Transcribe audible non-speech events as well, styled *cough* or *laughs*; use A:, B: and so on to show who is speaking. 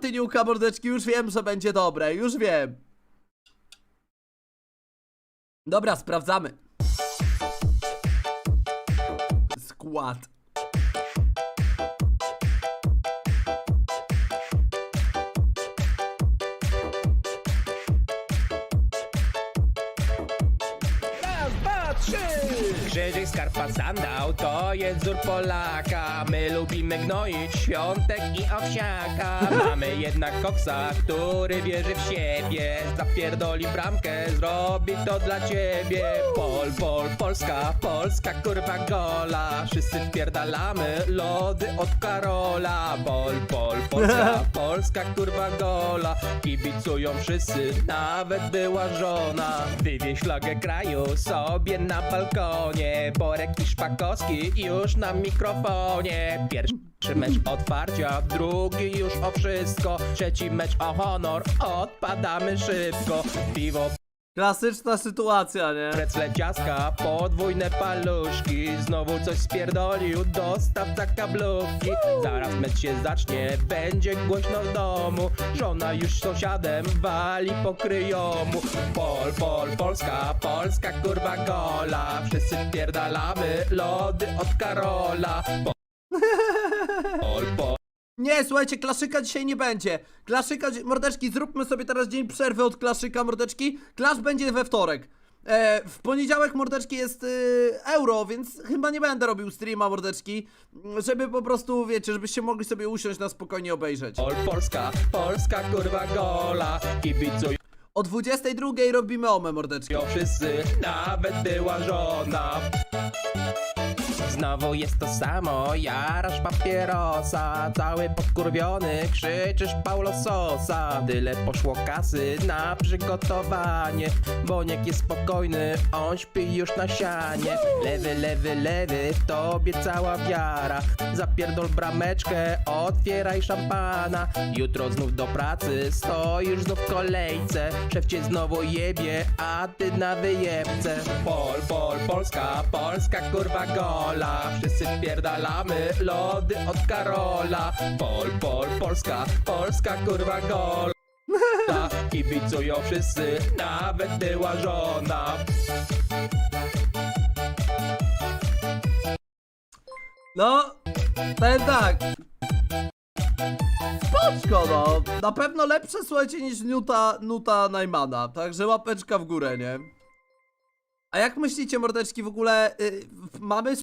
A: Tyniuka, mordeczki, już wiem, że będzie dobre, już wiem. Dobra, sprawdzamy. Skład.
B: Raz, dwa, trzy! Krzyżyk, skarpa, sandał to jest wzór Polaka. My lubimy gnoić świątek i owsiaka. Mamy jednak koksa, który wierzy w siebie. Zapierdoli bramkę, zrobi to dla ciebie. Pol, pol, Polska, Polska, kurwa gola. Wszyscy wpierdalamy lody od Karola. Pol, pol, Polska, *laughs* Polska, kurwa gola. Kibicują wszyscy, nawet była żona. Wywieź flagę kraju sobie na balkonie. Borek i Szpakowski już na mikrofonie. Pierwszy mecz otwarcia, drugi już o wszystko. Trzeci mecz o honor, odpadamy szybko. Piwo,
A: Klasyczna sytuacja, nie?
B: precle, ciaska, podwójne paluszki. Znowu coś spierdolił, dostaw za kablówki. Zaraz mecz się zacznie, będzie głośno w domu. Żona już sąsiadem wali po kryjomu. Pol, pol, Polska, Polska, kurwa gola. Wszyscy pierdalamy lody od Karola.
A: Nie, słuchajcie, klaszyka dzisiaj nie będzie. Klaszyka, dzi- mordeczki, zróbmy sobie teraz dzień przerwy od klaszyka, mordeczki. Klasz będzie we wtorek. E, w poniedziałek, mordeczki, jest y, euro, więc chyba nie będę robił streama, mordeczki. Żeby po prostu, wiecie, żebyście mogli sobie usiąść na spokojnie obejrzeć.
B: pol, Polska, Polska, kurwa gola. Kibicują
A: O 22 robimy omę, mordeczki.
B: wszyscy, nawet była żona. Znowu jest to samo, jarasz papierosa. Cały podkurwiony, krzyczysz Paulo Sosa Tyle poszło kasy na przygotowanie Boniek jest spokojny, on śpi już na sianie. Lewy, lewy, lewy, w tobie cała wiara. Zapierdol brameczkę, otwieraj szampana. Jutro znów do pracy, stoisz znów w kolejce. Szef cię znowu jebie, a ty na wyjebce. Pol, pol, Polska, Polska kurwa gola Wszyscy wpierdalamy lody od Karola Pol, pol, Polska, Polska kurwa gola Kibicują wszyscy, nawet była żona
A: No, powiem tak. Spoczko, no. Na pewno lepsze, słuchajcie, niż Nuta, Nuta Najmana. Także łapeczka w górę, nie? A jak myślicie, mordeczki, w ogóle y, mamy